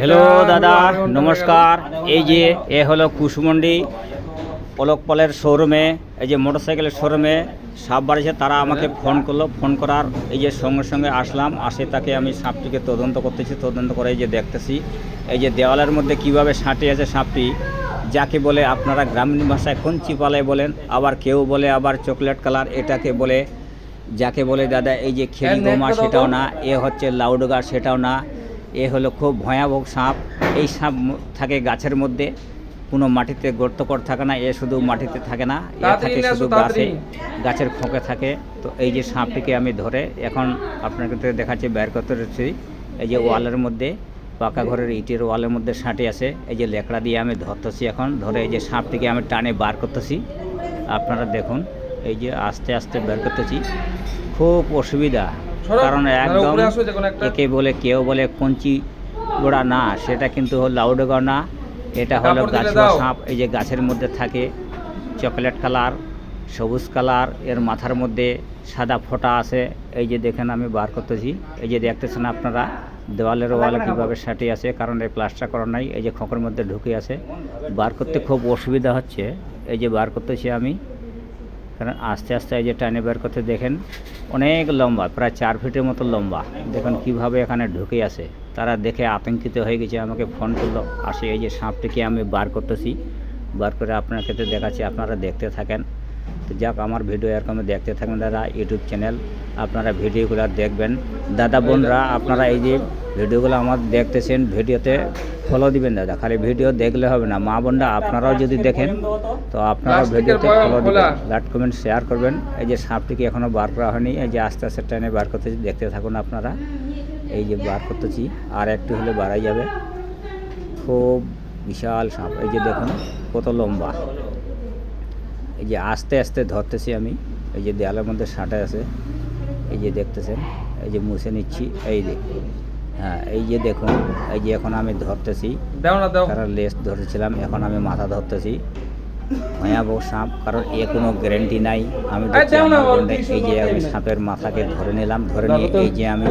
Hello দাদা নমস্কার। এই যে এ হলো কুশমন্ডি পলক পলের শোরুমে এই যে মোটরসাইকেলের শোরুমে সাপ বাড়িছে তারা আমাকে ফোন করল ফোন করার এই যে সঙ্গে সঙ্গে আসলাম আসে তাকে আমি সাপটিকে তদন্ত করতেছি তদন্ত করে এই যে দেখতেছি এই যে দেওয়ালের মধ্যে কীভাবে সাঁটে আছে সাপটি যাকে বলে আপনারা গ্রামীণ ভাষায় কঞ্চি পালায় বলেন আবার কেউ বলে আবার চকলেট কালার এটাকে বলে যাকে বলে দাদা এই যে খেলি গোমা সেটাও না এ হচ্ছে লাউডগার সেটাও না এ হলো খুব ভয়াবহ সাপ। এই সাপ থাকে গাছের মধ্যে। কোনো মাটিতে গর্তকর থাকে না এ শুধু মাটিতে থাকে না এ থাকে শুধু গাছে গাছের খোঁকে থাকে। তো এই যে সাপটিকে আমি ধরে এখন আপনাকে দেখাচ্ছি বের করতে রয়েছি এই যে ওয়ালের মধ্যে পাকা ঘরের ইটের ওয়ালের মধ্যে সাঁটে আছে। এই যে লেকড়া দিয়ে আমি ধরতেছি এখন ধরে এই যে সাপটিকে আমি টানে বার করতেছি। আপনারা দেখুন এই যে আস্তে আস্তে বের করতেছি। খুব অসুবিধা। কারণ একদম। একে বলে কেউ বলে কঞ্চি গোড়া না সেটা কিন্তু হলো লাউডগা না। এটা হলো গাছুয়া সাপ এই যে গাছের মধ্যে থাকে চকলেট কালার সবুজ কালারের মাথার মধ্যে সাদা ফোঁটা আছে। এই যে দেখেন আমি বার করতেছি। এই যে দেখতেছেন আপনারা দেওয়ালের ওয়ালে কীভাবে সাঁটে আছে কারণ এই প্লাস্টার করা নাই। এই যে খোঁকের মধ্যে ঢুকে আছে। বার করতে খুব অসুবিধা হচ্ছে। এই যে বার করতেছি আমি। কারণ আস্তে আস্তে এই যে টানে বের করতে দেখেন, অনেক লম্বা, প্রায় চার ফিটের মতো লম্বা। দেখুন কীভাবে এখানে ঢুকে আছে। তারা দেখে আতঙ্কিত হয়ে গেছে, আমাকে ফোন করল। আসে, এই যে সাপটিকে আমি বার করতেছি? বার করে আপনার ক্ষেত্রে দেখাচ্ছি, আপনারা দেখতে থাকেন। তো যাক, আমার ভিডিও এরকম দেখতে থাকেন দাদা, ইউটিউব চ্যানেল। আপনারা ভিডিওগুলো দেখবেন। দাদা বোনরা আপনারা এই যে ভিডিওগুলো আমার দেখতেছেন, ভিডিওতে ফলো দিবেন দাদা খালি ভিডিও দেখলে হবে না। মা বোনরা আপনারাও যদি দেখেন তো আপনারাও ভিডিওতে ফলো দিবেন। লাইক কমেন্ট শেয়ার করবেন। এই যে সাপটিকে এখনও বার করা হয়নি? এই যে আস্তে আস্তে ট্রেনে বার করতেছি দেখতে থাকুন আপনারা। এই যে বার করতেছি আর একটু হলে বাড়াই যাবে। খুব বিশাল সাপ। এই যে দেখুন কত লম্বা। এই যে আস্তে আস্তে ধরতেছি আমি। এই যে দেয়ালের মধ্যে সাঁটে আছে। এই যে দেখতেছেন এই যে মুছে নিচ্ছি। এই যে হ্যাঁ এই যে দেখুন এই যে এখন আমি ধরতেছি। দাও না দাও। কারণ লেস ধরেছিলাম এখন আমি মাথা ধরতেছি। ভয়াবহ সাপ কারণ এ কোনো গ্যারেন্টি নাই। আমি এই যে আমি সাপের মাথাকে ধরে নিলাম ধরে নিয়ে এই যে আমি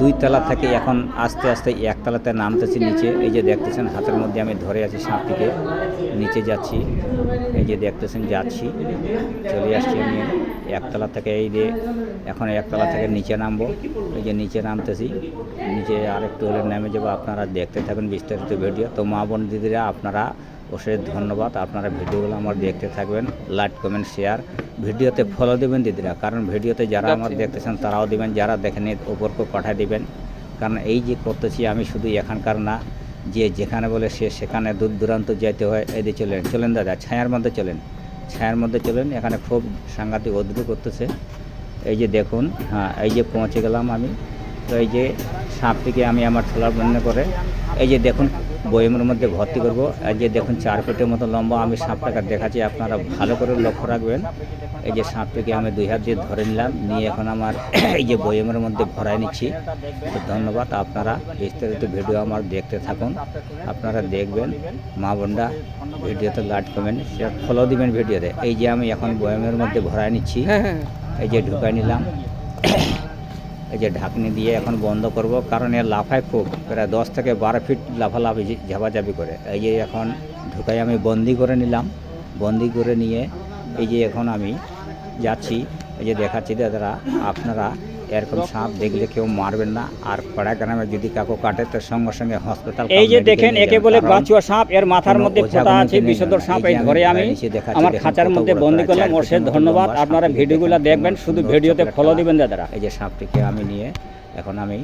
দুই তলা থেকে এখন আস্তে আস্তে একতলাতে নামতেছি নিচে। এই যে দেখতেছেন হাতের মধ্যে আমি ধরে আছি সাপটিকে। নিচে যাচ্ছি। এই যে দেখতেছেন যাচ্ছি। চলে আসছি আমি একতলা থেকে। এই যে এখন একতলা থেকে নিচে নামবো। এই যে নিচে নামতেছি। নিচে আর একটু হলে নেমে যাব। আপনারা দেখতে থাকুন বিস্তারিত ভিডিও। তো মা বোন দিদিরা আপনারা অশেষ ধন্যবাদ। আপনারা ভিডিওগুলো আমার দেখতে থাকবেন লাইক কমেন্ট শেয়ার। ভিডিওতে ফলো দেবেন দিদিরা কারণ ভিডিওতে যারা আমার দেখতেছেন তারাও দিবেন যারা দেখেনি ওপরকে পাঠিয়ে দিবেন। কারণ এই যে করতেছি আমি শুধু এখানকার না যে যেখানে বলে সে সেখানে দূর দূরান্ত যেতে হয় এদিকে চলেন চলেন দাদা ছায়ার মধ্যে চলেন। ছায়ার মধ্যে চলেন এখানে খুব সাংঘাতিক অদ্ভুত করতেছে। এই যে দেখুন হ্যাঁ এই যে পৌঁছে গেলাম আমি। তো এই যে সাপটিকে আমি আমার ছোলার বন্ধ করে এই যে দেখুন বয়মের মধ্যে ভর্তি করব। এই যে দেখুন চার ফুটের মতো লম্বা আমি সাপটাকে দেখাচ্ছি আপনারা ভালো করে লক্ষ্য রাখবেন। এই যে সাপটিকে আমি দুই হাত দিয়ে ধরে নিলাম নিয়ে এখন আমার এই যে বয়মের মধ্যে ভরাই নিচ্ছি। ধন্যবাদ আপনারা বিস্তারিত ভিডিও আমার দেখতে থাকুন। আপনারা দেখবেন মা বোনরা ভিডিওতে লাইক কমেন্ট সেটা ফলো দিবেন ভিডিওতে। এই যে আমি এখন বয়মের মধ্যে ভরাই নিচ্ছি। হ্যাঁ হ্যাঁ। এই যে ঢুকাই নিলাম। এই যে ঢাকনি দিয়ে এখন বন্ধ করব, কারণ এর লাফায় খুব। প্রায় দশ থেকে বারো ফিট লাফালাফি ঝাপাঝাপি করে। এই যে এখন ঢুকাই আমি বন্দি করে নিলাম। বন্দি করে নিয়ে এই যে এখন আমি যাচ্ছি। এই যে দেখাচ্ছি দাদারা, আপনারা এরকম সাপ দেখলে কেউ মারবেন না। আর পাড়া গ্রামে যদি কাকু কাটে তো সঙ্গে সঙ্গে হসপিটাল এই যে দেখেন একে বলে বাঁচুয়া সাপ এর মাথার মধ্যে ফোঁটা আছে বিষধর সাপ এই ধরে আমি আমার খাঁচার মধ্যে বন্দি করলাম অশেষ ধন্যবাদ। আপনারা ভিডিওগুলো দেখবেন শুধু ভিডিওতে ফলো দিবেন দাদারা। এই যে সাপটিকে আমি নিয়ে এখন আমি